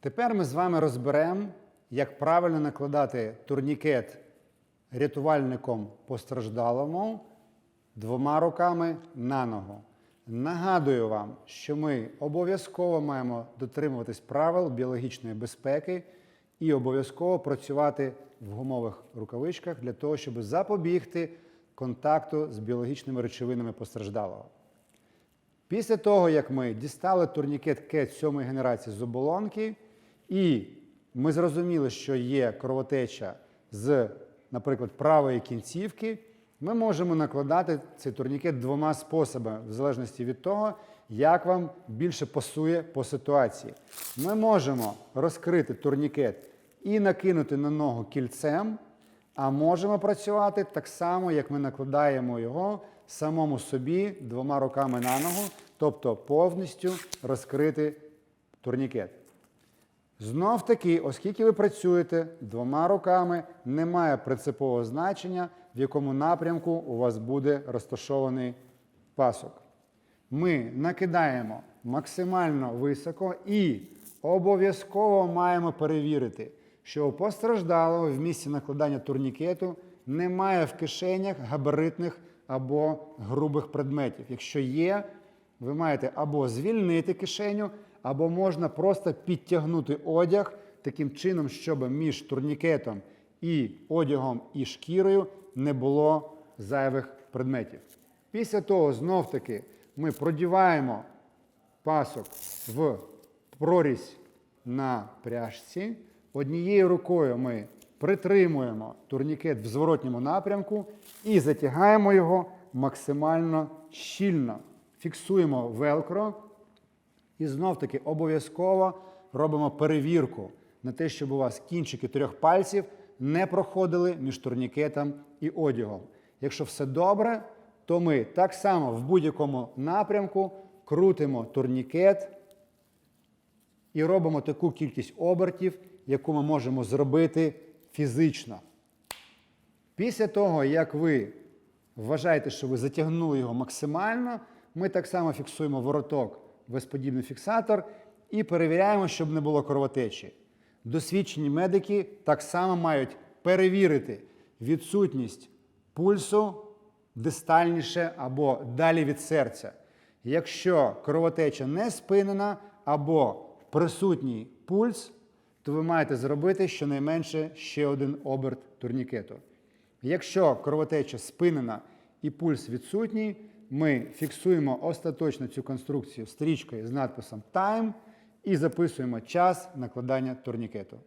Тепер ми з вами розберемо, як правильно накладати турнікет рятувальником постраждалому двома руками на ногу. Нагадую вам, що ми обов'язково маємо дотримуватись правил біологічної безпеки і обов'язково працювати в гумових рукавичках для того, щоб запобігти контакту з біологічними речовинами постраждалого. Після того, як ми дістали турнікет КЕТ 7 генерації з оболонки, і ми зрозуміли, що є кровотеча з, наприклад, правої кінцівки, ми можемо накладати цей турнікет двома способами, в залежності від того, як вам більше пасує по ситуації. Ми можемо розкрити турнікет і накинути на ногу кільцем, а можемо працювати так само, як ми накладаємо його самому собі двома руками на ногу, тобто повністю розкрити турнікет. Знов таки, оскільки ви працюєте двома руками, немає принципового значення, в якому напрямку у вас буде розташований пасок. Ми накидаємо максимально високо і обов'язково маємо перевірити, що у постраждалого в місці накладання турнікету немає в кишенях габаритних або грубих предметів. Якщо є, ви маєте або звільнити кишеню, або можна просто підтягнути одяг таким чином, щоб між турнікетом і одягом і шкірою не було зайвих предметів. Після того, знов таки, ми продіваємо пасок в прорізь на пряжці. Однією рукою ми притримуємо турнікет в зворотньому напрямку і затягаємо його максимально щільно. Фіксуємо велкро і знов таки обов'язково робимо перевірку на те, щоб у вас кінчики трьох пальців не проходили між турнікетом і одягом. Якщо все добре, то ми так само в будь-якому напрямку крутимо турнікет і робимо таку кількість обертів, яку ми можемо зробити фізично. Після того, як ви вважаєте, що ви затягнули його максимально, ми так само фіксуємо вороток весподібний фіксатор і перевіряємо, щоб не було кровотечі. Досвідчені медики так само мають перевірити відсутність пульсу дистальніше або далі від серця. Якщо кровотеча не спинена або присутній пульс, то ви маєте зробити щонайменше ще один оберт турнікету. Якщо кровотеча спинена і пульс відсутній, ми фіксуємо остаточно цю конструкцію стрічкою з надписом Time і записуємо час накладання турнікету.